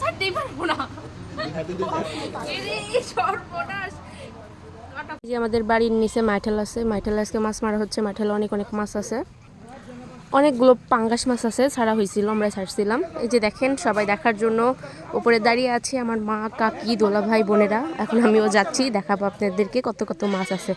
ছাড়তেই পারব না। যে আমাদের বাড়ির নিচে মাইঠেল আছে মাইঠেল আজকে মাছ মারা হচ্ছে মাইঠেল অনেক অনেক মাছ আছে। অনেকগুলো পাঙ্গাস মাছ আছে, ছাড়া হয়েছিল, আমরা ছাড়ছিলাম। এই যে দেখেন, সবাই দেখার জন্য উপরে দাঁড়িয়ে আছে, আমার মা, কাকি, দোলা ভাই, বোনেরা। এখন আমিও যাচ্ছি, দেখাবো আপনাদেরকে কত কত মাছ আছে।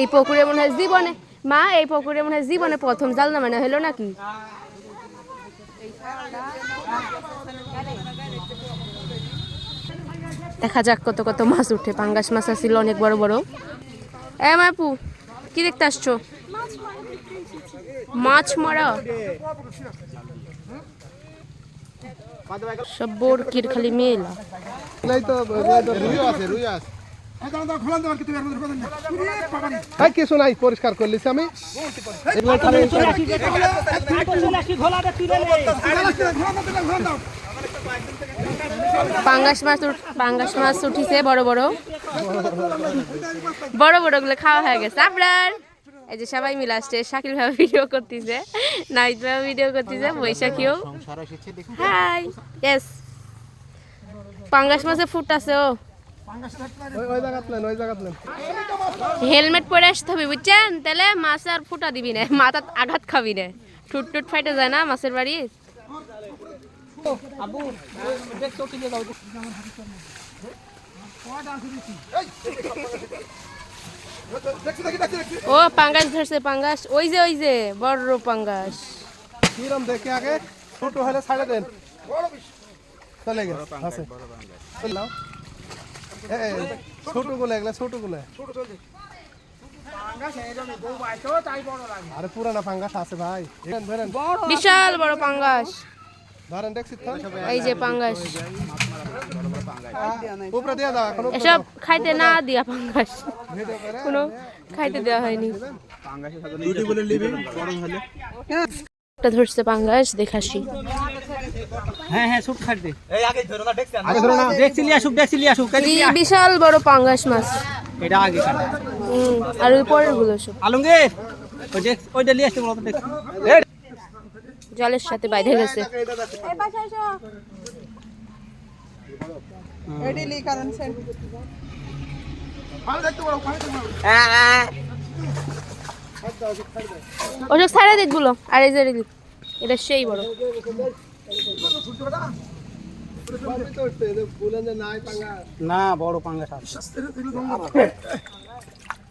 এই পুকুরে মনে হয় জীবনে মা, এই পুকুরে মনে হয় জীবনে প্রথম জাল না মানে হলো নাকি? দেখা যাক কত কত মাছ উঠে। পাঙ্গাস মাছ আছিল অনেক বড় বড়। এ মাপু কি দেখতে আসছো? মাছ মারা। সব বোরকির খালি মেলা। ভাই কিছু নাই পরিষ্কার করলিছি আমি। পাঙ্গাস মাছ পাঙ্গাস মাছ উঠিছে, বড় বড়। বড় বড়গুলো খাওয়া হয়ে গেছে। আপনার? এই যে সবাই মিলে আসছে, শাকিল ভাই ভিডিও করতেছে নাইট ভাই ভিডিও করতেছে, বৈশাখীও। হাই ইয়েস পাঙ্গাস মাছে ফুট আছে, ও। হেলমেট পরে আসতে হবে, বুঝছেন? তাহলে মাছ আর ফুটা দিবি না মাথাত আঘাত খাবি না। ঠুট টুট ফাইটে যায় না মাছের বাড়ি? ও পাঙ্গাস ধরছে পাঙ্গাস। ওই যে ওই যে বড় পাঙ্গাস। কিরম দেখে আগে? ছোট হলে ছাড়ে দেন। চলে গেছে আছে। চললাম এই ছোটগুলো এগুলা ছোটগুলো আরে পুরানা আছে ভাই। বিশাল বড় পাঙ্গাস। এই যে পাঙ্গাস। এসব খাইতে না দিয়া পাঙ্গাস। কোনো খাইতে দেওয়া হয়নি। একটা ধরছে পাঙ্গাস দেখাসি হ্যাঁ হ্যাঁ বিশাল বড় পাঙ্গাস মাছ। এটা আগে কাট আর ওই পরেরগুলো সব। আলমগীর ওই লিয়ে আসতে জলের সাথে বাইরে গেছে। ওসব ছাড়া দিকগুলো আর এই যে। এটা সেই বড়। বলেন যে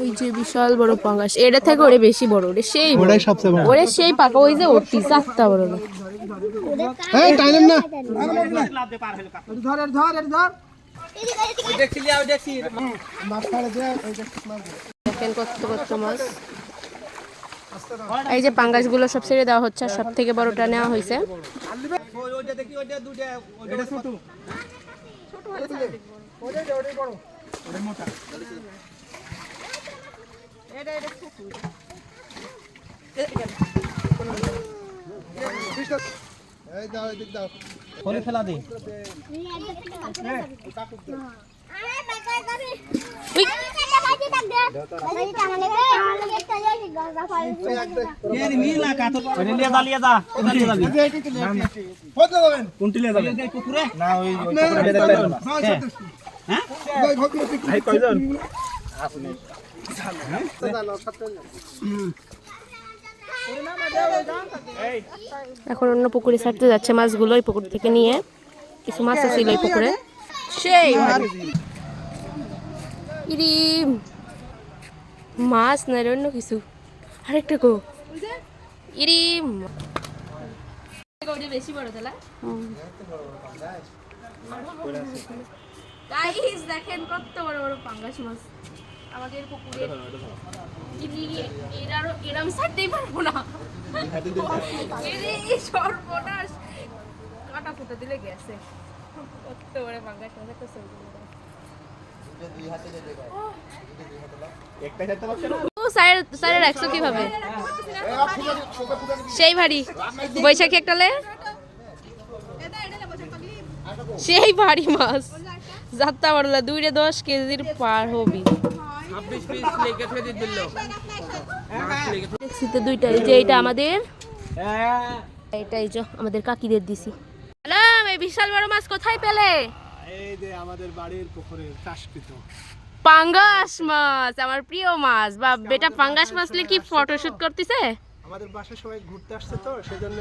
ওই যে বিশাল বড় পাঙ্গাস। এটা থেকে ওরে বেশি বড় ওরে সেই বড়। সবচেয়ে বড়। ওরে সেই পাকা ওই যে ওটি চারটা বড় না। এই টাইম না। ধর ধর ধর কত কত মাছ। এই যে পাঙ্গাসগুলো সব ছেড়ে দেওয়া হচ্ছে সব থেকে বড়টা নেওয়া হয়েছে। ছোট। দাও ফলে দা। কোনটা এখন অন্য পুকুরে ছাড়তে যাচ্ছে মাছগুলো ওই পুকুর থেকে নিয়ে। কিছু মাছ আছে ওই পুকুরে। সেই। ইরি মাছ না অন্য কিছু। আরেকটা গো ইরি বেশি বড় তাহলে দেখেন কত বড় বড় পাঙ্গাস মাছ। আমাদের পুকুরে। এরারও এরম ছাড়তেই পারব না। এই সর্বনাশ। কাটা ফুটা দিলে গেছে। কত বড় কীভাবে? সেই ভারী। বৈশাখী একটা লে। সেই ভারী মাছ। যাত্রা বড়লা দুইটা দশ কেজির পার হবি। দেখছি তো দুইটা যে এটা আমাদের যে আমাদের কাকিদের দিছি। হ্যালো এই বিশাল বড় মাছ কোথায় পেলে? এই যে আমাদের বাড়ির পুকুরে চাষকৃত। পাঙ্গাস মাছ আমার প্রিয় মাছ। বা বেটা পাঙ্গাস মাছ নিয়ে কি ফটোশুট করতেছে? আমাদের বাসায় সবাই ঘুরতে আসছে তো সেজন্য